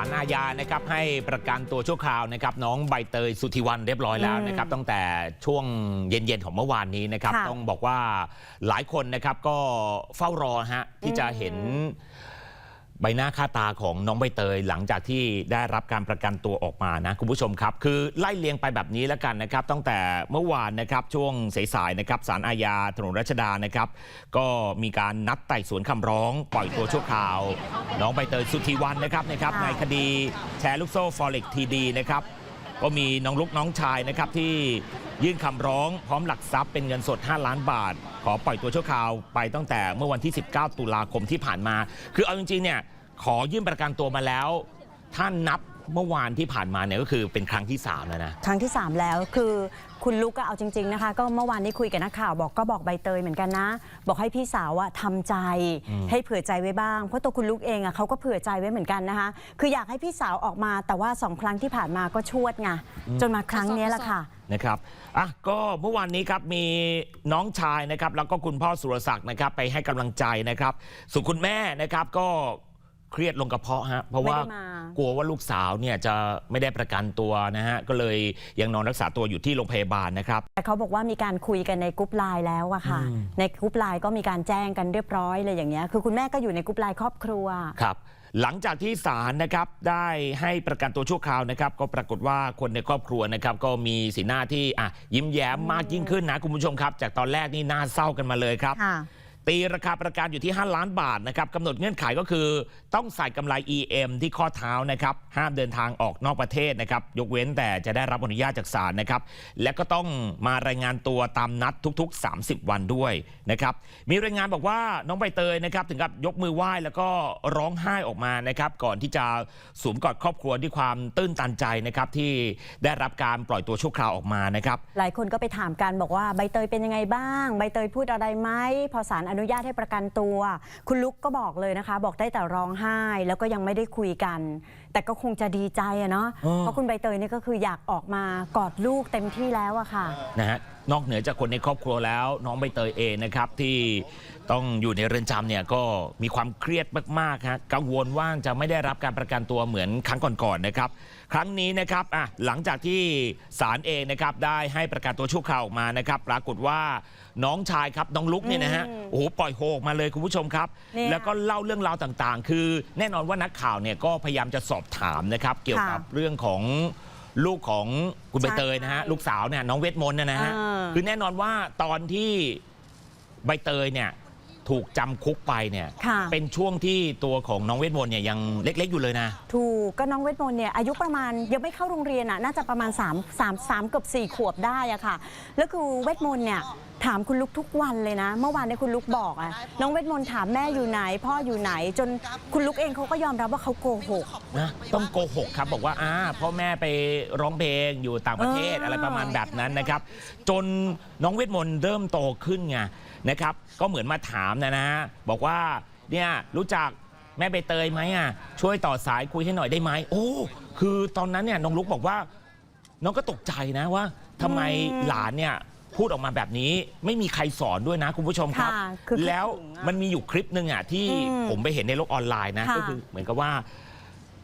ารอาญานะครับให้ประกันตัวชั่วคราวนะครับน้องใบเตยสุธิวันเรียบร้อยแล้วนะครับตั้งแต่ช่วงเย็นๆของเมื่อวานนี้นะครับ ค่ะต้องบอกว่าหลายคนนะครับก็เฝ้ารอฮะที่จะเห็น ใบหน้าค่าตาของน้องใบเตยหลังจากที่ได้รับการประกันตัวออกมานะคุณผู้ชมครับ คือไล่เลียงไปแบบนี้แล้วกันนะครับ ตั้งแต่เมื่อวานนะครับช่วงสายๆนะครับสารอาญาถนนรัชดานะครับ ก็มีการนัดไต่สวนคำร้อง ปล่อยตัวชั่วคราว น้องใบเตยสุธีวันนะครับนะครับในคดีแชร์ลูกโซ่ฟอเร็กทีดีนะครับ ก็มีน้องลูกน้องชายนะครับที่ยื่นคำร้องพร้อมหลักทรัพย์เป็นเงินสด 5 ล้านบาท ขอปล่อยตัวชั่วคราวไปตั้งแต่เมื่อวันที่ 19 ตุลาคมที่ผ่านมา คือเอาจริงๆเนี่ยขอยื่นประกันตัวมาแล้วท่านนับเมื่อวานที่ผ่านมาเนี่ยก็คือเป็นครั้งที่ 3 แล้วนะ ครั้งที่ 3 แล้วคือคุณลุกก็เอาจริง ๆนะคะ ก็เมื่อวานนี้คุยกับนักข่าวบอกก็บอกใบเตยเหมือนกันนะ บอกให้พี่สาวอะทำใจอืม ให้เผื่อใจไว้บ้าง เพราะตัวคุณลุกเองอะเขาก็เผื่อใจไว้เหมือนกันนะคะ คืออยากให้พี่สาวออกมาแต่ว่าสองครั้งที่ผ่านมาก็ชวดไงจนมาครั้งเนี้ยแหละค่ะ นะครับอะก็เมื่อวานนี้ครับมีน้องชายนะครับ แล้วก็คุณพ่อสุรศักดิ์นะครับ ไปให้กำลังใจนะครับส่วนคุณแม่นะครับก็ เครียดลงกระเพาะฮะเพราะว่าไม่ได้มากลัวว่าลูกสาวเนี่ยจะไม่ได้ประกันตัวนะฮะก็เลยยังนอนรักษาตัวอยู่ที่โรงพยาบาลนะครับ แต่เขาบอกว่ามีการคุยกันในกรุ๊ปไลน์แล้วอะค่ะ อืม ในกรุ๊ปไลน์ก็มีการแจ้งกันเรียบร้อยเลยอย่างเงี้ยคือคุณแม่ก็อยู่ในกรุ๊ปไลน์ครอบครัว ครับหลังจากที่ศาลนะครับได้ให้ประกันตัวชั่วคราวนะครับ ก็ปรากฏว่าคนในครอบครัวนะครับ ก็มีสีหน้าที่อะยิ้มแย้มมากยิ่งขึ้นนะคุณผู้ชมครับ จากตอนแรกนี่น่าเศร้ากันมาเลยครับ ค่ะ ตีราคาประกันอยู่ที่ 5 ล้านบาทนะครับกำหนดเงื่อนไขก็คือ ต้องใส่กำไร EM ที่ข้อเท้านะครับ ห้ามเดินทางออกนอกประเทศนะครับ ยกเว้นแต่จะได้รับอนุญาตจากศาลนะครับ และก็ต้องมารายงานตัวตามนัดทุก ๆ 30 วันด้วยนะครับ มีรายงานบอกว่าน้องใบเตยนะครับ ถึงกับยกมือไหว้แล้วก็ร้องไห้ออกมานะครับ ก่อนที่จะสวมกอดครอบครัวด้วยความตื้นตันใจนะครับที่ได้รับการปล่อยตัวชั่วคราวออกมานะครับ หลายคนก็ไปถามกันบอกว่าใบเตยเป็นยังไงบ้าง ใบเตยพูดอะไรไหมพอศาลอนุุญาตให้ประกันตัว คุณลุกก็บอกเลยนะคะ บอกได้แต่ร้องไห้แล้วก็ยังไม่ได้คุยกัน แต่ก็คงจะดีใจอะเนาะเออ เพราะคุณใบเตยนี่ก็คืออยากออกมากอดลูกเต็มที่แล้วอะค่ะ นะฮะนอกเหนือจากคนในครอบครัวแล้วน้องใบเตยเองนะครับที่ต้องอยู่ในเรือนจำเนี่ยก็มีความเครียดมากๆฮะกังวลว่าจะไม่ได้รับการประกันตัวเหมือนครั้งก่อนๆนะครับ ครั้งนี้นะครับอะหลังจากที่ศาลเองนะครับได้ให้ประกันตัวชั่วคราวออกมานะครับ ปรากฏว่าน้องชายครับน้องลุกเนี่ยนะฮะอืมโอ้โหปล่อยโฮออกมาเลยคุณผู้ชมครับ เนี่ย แล้วก็เล่าเรื่องราวต่างๆ คือแน่นอนว่านักข่าวเนี่ยก็พยายามจะสอบถามนะครับ เกี่ยวกับค่ะเรื่องของลูกของคุณใบเตยนะฮะใช่ลูกสาวเนี่ยน้องเวทมนต์เนยนะฮะอ่าคือแน่นอนว่าตอนที่ใบเตยเนี่ย ถูกจำคุกไปเนี่ย ค่ะ เป็นช่วงที่ตัวของน้องเวทมนต์เนี่ยยังเล็กๆอยู่เลยนะ ถูกก็น้องเวทมนต์เนี่ยอายุประมาณยังไม่เข้าโรงเรียนอะน่าจะประมาณ3 3 3เกือบ4ขวบได้อะค่ะ แล้วคือเวทมนต์เนี่ยถามคุณลุกทุกวันเลยนะ เมื่อวานเนี่ยคุณลุกบอกอะน้องเวทมนต์ถามแม่อยู่ไหน พ่ออยู่ไหน จนคุณลุกเองเขาก็ยอมรับว่าเขาโกหก นะต้องโกหกครับบอกว่าอ่าพ่อแม่ไปร้องเพลงอยู่ต่างประเทศเอออ อะไรประมาณแบบนั้นนะครับ จนน้องเวทมนต์เริ่มโตขึ้นไง นะครับ ก็เหมือนมาถามนะนะ บอกว่าเนี่ยรู้จักแม่ใบเตยไหมอะช่วยต่อสายคุยให้หน่อยได้ไหมโอ้คือตอนนั้นเนี่ยน้องลุกบอกว่า น้องก็ตกใจนะว่าทำไมอืมหลานเนี่ยพูดออกมาแบบนี้ไม่มีใครสอนด้วยนะคุณผู้ชมครับ ค่ะคือคิดแล้วถึงอะมันมีอยู่คลิปหนึ่งอะที่อืมผมไปเห็นในโลกออนไลน์นะ ค่ะ ก็คือเหมือนกับว่า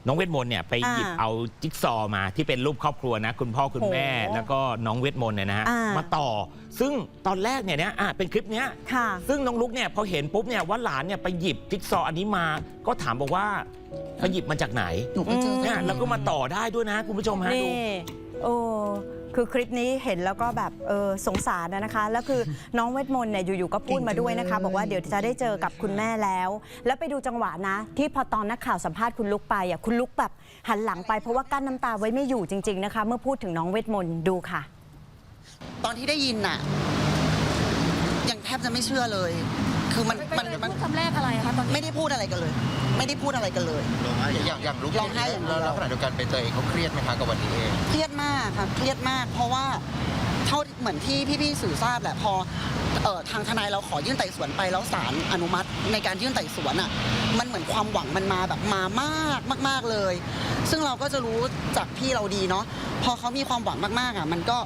น้องเวทมนต์เนี่ยไปอ่าหยิบเอาจิ๊กซอว์มาที่เป็นรูปครอบครัวนะ คุณพ่อคุณแม่ โอ้แล้วก็น้องเวทมนต์เนี่ยนะฮะอ่าม มาต่อ ซึ่งตอนแรกเนี่ยเนี่ยอะเป็นคลิปเนี้ย ค่ะ ซึ่งน้องลุกเนี่ยพอเห็นปุ๊บเนี่ยว่าหลานเนี่ยไปหยิบจิ๊กซอว์อันนี้มา ก็ถามบอกว่าไปหยิบมาจากไหนหนูไปเจอเนี่ยจากไหนแล้วก็มาต่อได้ด้วยนะ คุณผู้ชมฮะนี่ดู โอ้คือคลิปนี้เห็นแล้วก็แบบเออสงสารนะนะคะ แล้วคือน้องเวทมนต์เนี่ยอยู่ๆก็พูดมาด้วยนะคะ บอกว่าเดี๋ยวจะได้เจอกับคุณแม่แล้ว แล้วไปดูจังหวะนะ ที่พอตอนนักข่าวสัมภาษณ์คุณลุกไปอะคุณลุกแบบหันหลังไปเพราะว่ากั้นน้ำตาไว้ไม่อยู่จริง ๆนะคะ เมื่อพูดถึงน้องเวทมนต์ดูค่ะ ตอนที่ได้ยินน่ะยังแทบจะไม่เชื่อเลย คือมันมันมันพูดคำแรกอะไรคะตอนนี้ไม่ได้พูดอะไรกันเลย ไม่ได้พูดอะไรกันเลยร้องไห้อย่างอย่างลุกร้องไห้อย่างเดียว แล้วขณะเดียวกันใบเตยเองเขาเครียดไหมคะกับวันนี้เอง เครียดมากค่ะเครียดมาก เพราะว่าเท่าเหมือนที่พี่ๆสื่อทราบแหละพอเอ่อทางทนายเราขอยื่นไต่สวนไปแล้วศาลอนุมัติในการยื่นไต่สวนอะมันเหมือนความหวังมันมาแบบมามากมาก ๆเลย ซึ่งเราก็จะรู้จากพี่เราดีเนาะพอเขามีความหวังมากๆอะมันก็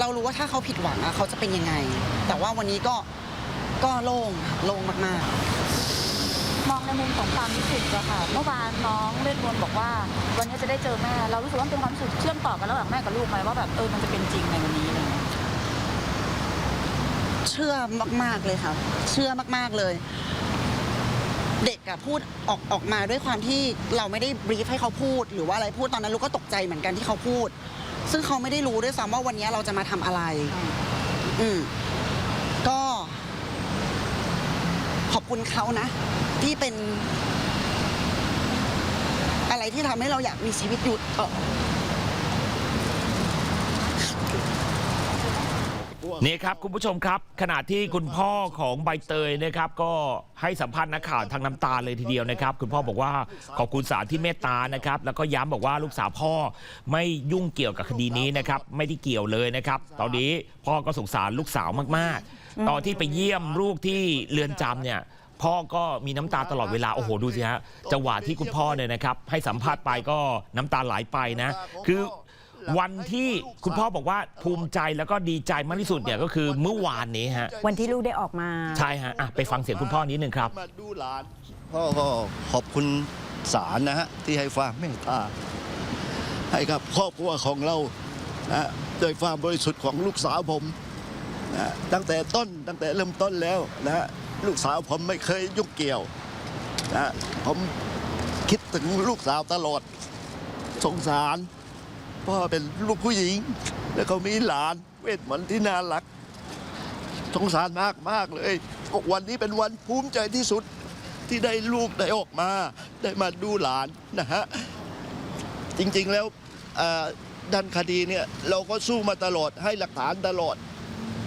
เรารู้ว่าถ้าเขาผิดหวังอะเขาจะเป็นยังไง แต่ว่าวันนี้ก็ ก็โล่งโล่งมากๆมองในมุมของความรู้สึกอะค่ะ เมื่อวานน้องเวทมนต์บอกว่า วันนี้จะได้เจอแม่ เรารู้สึกว่ามันเป็นความรู้สึกเชื่อมต่อกันระหว่างแม่กับลูกไหมว่าแบบเออมันจะเป็นจริงในวันนี้อะไรเงี้ยเชื่อมากๆเลยค่ะ เชื่อมากๆเลย เด็กอะพูดออกออกมาด้วยความที่เราไม่ได้บรีฟให้เขาพูด หรือว่าอะไรพูดตอนนั้นลูกก็ตกใจเหมือนกันที่เขาพูด ซึ่งเขาไม่ได้รู้ด้วยซ้ำว่าวันนี้เราจะมาทำอะไร อืมก็ ข อบคุณเขานะ ที่เป็น อะไรที่ทำให้เราอยากมีชีวิตอยู่ต่อ นี่ครับคุณผู้ชมครับ ขณะที่คุณพ่อของใบเตยนะครับ ก็ให้สัมภาษณ์นักข่าวทางน้ำตาเลยทีเดียวนะครับ คุณพ่อบอกว่าขอบคุณศาลที่เมตตานะครับ แล้วก็ย้ำบอกว่าลูกสาวพ่อไม่ยุ่งเกี่ยวกับคดีนี้นะครับ ไม่ได้เกี่ยวเลยนะครับ ตอนนี้พ่อก็สงสารลูกสาวมากๆ ตอนที่ไปเยี่ยมลูกที่เรือนจำเนี่ยพ่อก็มีน้ำตาตลอดเวลา โอ้โห ดูสิฮะจังหวะที่คุณพ่อเนี่ยนะครับ ให้สัมภาษณ์ไปก็น้ำตาไหลไปนะ คือ วันที่คุณพ่อบอกว่าภูมิใจแล้วก็ดีใจมากที่สุดเนี่ยก็คือเมื่อวานนี้ฮะวันที่ลูกได้ออกมาใช่ฮะอะไปฟังเสียงคุณพ่อนิดนึงครับมาดูหลานพ่อก็ขอบคุณศาลนะฮะที่ให้ความเมตตาให้กับครอบครัวของเรานะฮะโดยความบริสุทธิ์ของลูกสาวผมนะตั้งแต่ต้นตั้งแต่เริ่มต้นแล้วนะฮะลูกสาวผมไม่เคยยุ่งเกี่ยวนะผมคิดถึงลูกสาวตลอดสงสาร พ่อเป็นลูกผู้หญิง แล้วก็มีหลานเวทมนต์ที่น่ารักสงสารมากมากเลยบอกวันนี้เป็นวันภูมิใจที่สุดที่ได้ลูกได้ออกมา ได้มาดูหลานนะฮะ จริงๆแล้วด้านคดีเนี่ยเราก็สู้มาตลอดให้หลักฐานตลอด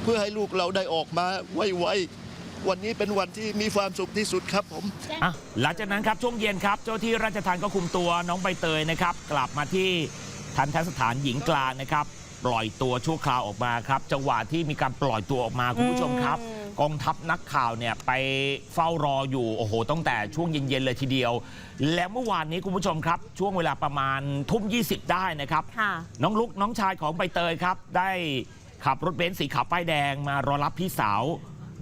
เพื่อให้ลูกเราได้ออกมาไวๆวันนี้เป็นวันที่มีความสุขที่สุดครับผมอะหลังจากนั้นครับช่วงเย็นครับ เจ้าที่ราชทัณฑ์ก็คุมตัวน้องใบเตยนะครับ กลับมาที่ ทันทสถานหญิงกลางนะครับ ปล่อยตัวชั่วคราวออกมาครับจังหวะที่มีการปล่อยตัวออกมาคุณผู้ชมครับอืมกองทัพนักข่าวเนี่ยไปเฝ้ารออยู่โอ้โหตั้งแต่ช่วงเย็นๆเลยทีเดียว แล้วเมื่อวานนี้คุณผู้ชมครับ ช่วงเวลาประมาณทุ่ม 20 ได้นะครับ ค่ะ น้องลุกน้องชายของใบเตยครับ ได้ขับรถเบนซ์สีขาวป้ายแดงมารอรับพี่สาว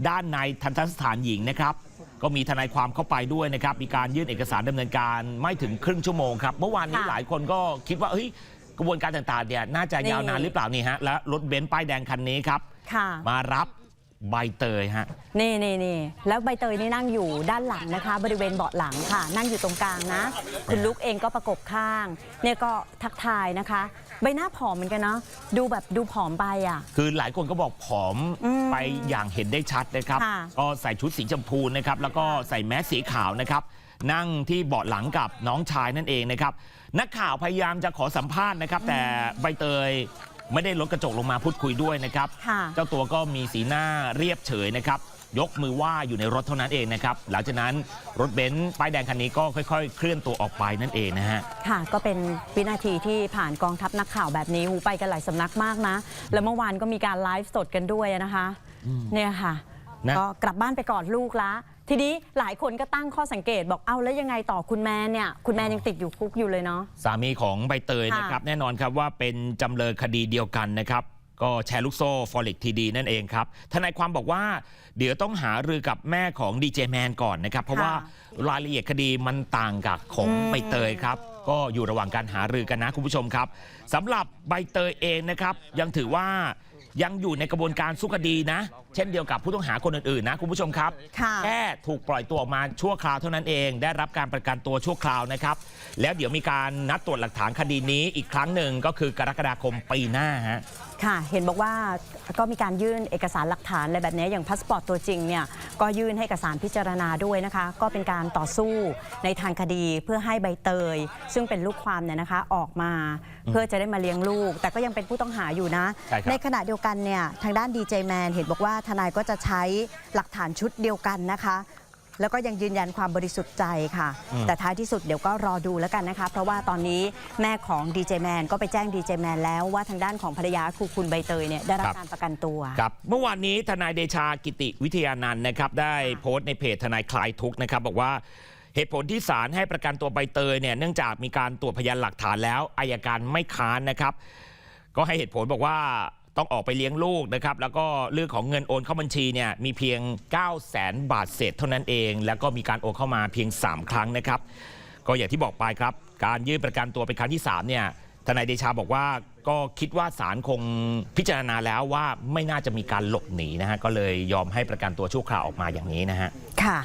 ด้านในทันตสถานหญิงนะครับ ก็มีทนายความเข้าไปด้วยนะครับ มีการยื่นเอกสารดำเนินการไม่ถึงครึ่งชั่วโมงครับ เมื่อวานนี้ค่ะ หลายคนก็คิดว่าเฮ้ย กระบวนการต่างๆเนี่ยน่าจะยาวนานนี่หรือเปล่านี่ฮะและรถเบนซ์ป้ายแดงคันนี้ครับ ค่ะ มารับใบเตยฮะ นี่นี่นี่แล้วใบเตยนี่นั่งอยู่ด้านหลังนะคะ บริเวณเบาะหลังค่ะ นั่งอยู่ตรงกลางนะ คุณลุกเองก็ประกบข้าง เนี่ยก็ทักทายนะคะ ใบหน้าผอมเหมือนกันเนาะดูแบบดูผอมไปอะ คือหลายคนก็บอกผอมอืมไปอย่างเห็นได้ชัดนะครับ ค่ะ ก็ใส่ชุดสีชมพูนะครับ แล้วก็ใส่แมสสีขาวนะครับ นั่งที่เบาะหลังกับน้องชายนั่นเองนะครับ นักข่าวพยายามจะขอสัมภาษณ์นะครับ แต่ใบเตยไม่ได้ลดกระจกลงมาพูดคุยด้วยนะครับ ค่ะ เจ้าตัวก็มีสีหน้าเรียบเฉยนะครับ ยกมือไหว้อยู่ในรถเท่านั้นเองนะครับ หลังจากนั้นรถเบนซ์ป้ายแดงคันนี้ก็ค่อยๆ เคลื่อนตัวออกไปนั่นเองนะฮะ ค่ะ ก็เป็นวินาทีที่ผ่านกองทัพนักข่าวแบบนี้หูไปกันหลายสำนักมากนะ แล้วเมื่อวานก็มีการไลฟ์สดกันด้วยนะคะ เนี่ยค่ะ นะ ก็กลับบ้านไปกอดลูกละ ทีนี้หลายคนก็ตั้งข้อสังเกตบอกเอาแล้วยังไงต่อคุณแม่เนี่ยคุณแม่ยังติดอยู่คุกอยู่เลยเนาะ สามีของใบเตยค่ะนะครับ แน่นอนครับว่าเป็นจำเลยคดีเดียวกันนะครับ ก็แชร์ลูกโซ่ฟอริกทีดีนั่นเองครับทนายความบอกว่า เดี๋ยวต้องหารือกับแม่ของดีเจแมนก่อนนะครับ เพราะว่ารายละเอียดคดีมันต่างกับของอืม ใบเตยครับ ก็อยู่ระหว่างการหารือกันนะคุณผู้ชมครับสำหรับใบเตยเองนะครับ ยังถือว่ายังอยู่ในกระบวนการสู้คดีนะ เช่นเดียวกับผู้ต้องหาคนอื่นๆนะคุณผู้ชมครับค่ะแค่ถูกปล่อยตัวออกมาชั่วคราวเท่านั้นเอง ได้รับการประกันตัวชั่วคราวนะครับ แล้วเดี๋ยวมีการนัดตรวจหลักฐานคดีนี้อีกครั้งหนึ่งก็คือกรกฎาคมปีหน้าฮะค่ะเห็นบอกว่าก็มีการยื่นเอกสารหลักฐานอะไรแบบนี้อย่างพาสปอร์ตตัวจริงเนี่ยก็ยื่นให้กับศาลพิจารณาด้วยนะคะ ก็เป็นการต่อสู้ในทางคดีเพื่อให้ใบเตย ซึ่งเป็นลูกความเนี่ยนะคะออกมาเพื่อจะได้มาเลี้ยงลูก แต่ก็ยังเป็นผู้ต้องหาอยู่นะใช่ครับขณะเดียวกันเนี่ยทางด้านดีเจแมนเห็นบอกว่าทนายก็จะใช้หลักฐานชุดเดียวกันนะคะ แล้วก็ยังยืนยันความบริสุทธิ์ใจค่ะอืมแต่ท้ายที่สุดเดี๋ยวก็รอดูแล้วกันนะคะ เพราะว่าตอนนี้แม่ของดีเจแมนก็ไปแจ้งดีเจแมนแล้วว่าทางด้านของภรรยาคือคุณใบเตยเนี่ยได้รับการประกันตัว ครับเมื่อวานนี้ทนายเดชากิติวิทยานันท์นะครับได้โพสต์ในเพจทนายคลายทุกข์นะครับบอกว่าเหตุผลที่ศาลให้ประกันตัวใบเตยเนี่ยเนื่องจากมีการตรวจพยานหลักฐานแล้วอายการไม่ค้านนะครับ ก็ให้เหตุผลบอกว่า ต้องออกไปเลี้ยงลูกนะครับแล้วก็เรื่องของเงินโอนเข้าบัญชีเนี่ยมีเพียง 9 0 0 0 0 0บาทเศษเท่านั้นเอง แล้วก็มีการโอนเข้ามาเพียง 3 ครั้งนะครับ ก็อย่างที่บอกไปครับ การยื่นประกันตัวเป็นครั้งที่3เนี่ยทนายเดชาบอกว่าก็คิดว่าศาลคงพิจารณาแล้วว่าไม่น่าจะมีการหลบหนีนะฮะก็เลยยอมให้ประกันตัวชั่วคราวออกมาอย่างนี้นะฮะค่ะ